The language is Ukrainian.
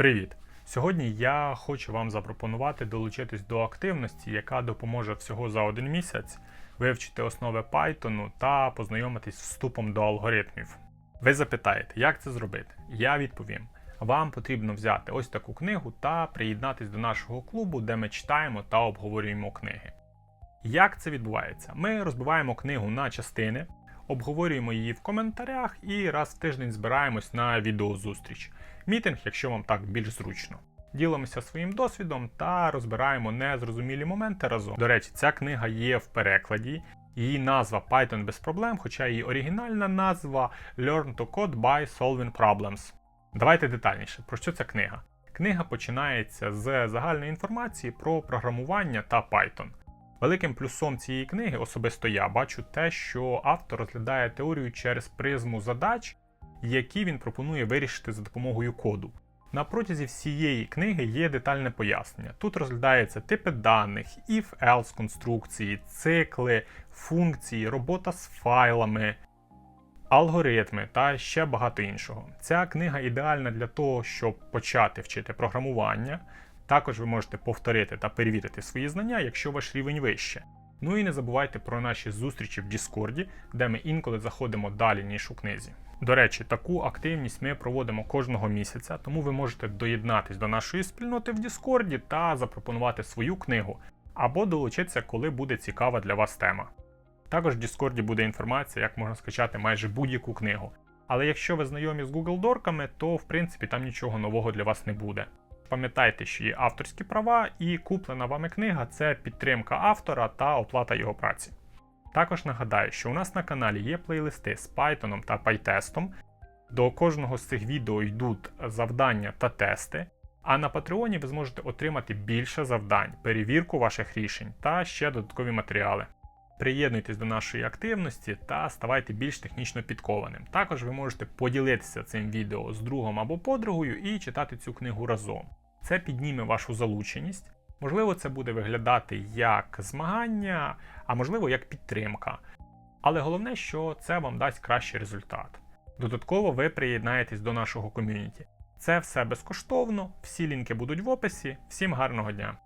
Привіт! Сьогодні я хочу вам запропонувати долучитись до активності, яка допоможе всього за один місяць вивчити основи Python та познайомитись з вступом до алгоритмів. Ви запитаєте, як це зробити? Я відповім. Вам потрібно взяти ось таку книгу та приєднатись до нашого клубу, де ми читаємо та обговорюємо книги. Як це відбувається? Ми розбиваємо книгу на частини, обговорюємо її в коментарях і раз в тиждень збираємось на відеозустріч. Мітинг, якщо вам так більш зручно. Ділимося своїм досвідом та розбираємо незрозумілі моменти разом. До речі, ця книга є в перекладі. Її назва Python без проблем, хоча її оригінальна назва Learn to Code by Solving Problems. Давайте детальніше, про що ця книга? Книга починається з загальної інформації про програмування та Python. Великим плюсом цієї книги особисто я бачу те, що автор розглядає теорію через призму задач, які він пропонує вирішити за допомогою коду. На протязі всієї книги є детальне пояснення. Тут розглядаються типи даних, if-else конструкції, цикли, функції, робота з файлами, алгоритми та ще багато іншого. Ця книга ідеальна для того, щоб почати вчити програмування. Також ви можете повторити та перевірити свої знання, якщо ваш рівень вище. Ну і не забувайте про наші зустрічі в Діскорді, де ми інколи заходимо далі, ніж у книзі. До речі, таку активність ми проводимо кожного місяця, тому ви можете доєднатись до нашої спільноти в Діскорді та запропонувати свою книгу або долучитися, коли буде цікава для вас тема. Також в Діскорді буде інформація, як можна скачати майже будь-яку книгу. Але якщо ви знайомі з Google Дорками, то в принципі там нічого нового для вас не буде. Пам'ятайте, що є авторські права, і куплена вами книга це підтримка автора та оплата його праці. Також нагадаю, що у нас на каналі є плейлисти з Python та PyTest. До кожного з цих відео йдуть завдання та тести. А на Патреоні ви зможете отримати більше завдань, перевірку ваших рішень та ще додаткові матеріали. Приєднуйтесь до нашої активності та ставайте більш технічно підкованим. Також ви можете поділитися цим відео з другом або подругою і читати цю книгу разом. Це підніме вашу залученість. Можливо, це буде виглядати як змагання, а можливо як підтримка. Але головне, що це вам дасть кращий результат. Додатково ви приєднаєтесь до нашого ком'юніті. Це все безкоштовно, всі лінки будуть в описі. Всім гарного дня!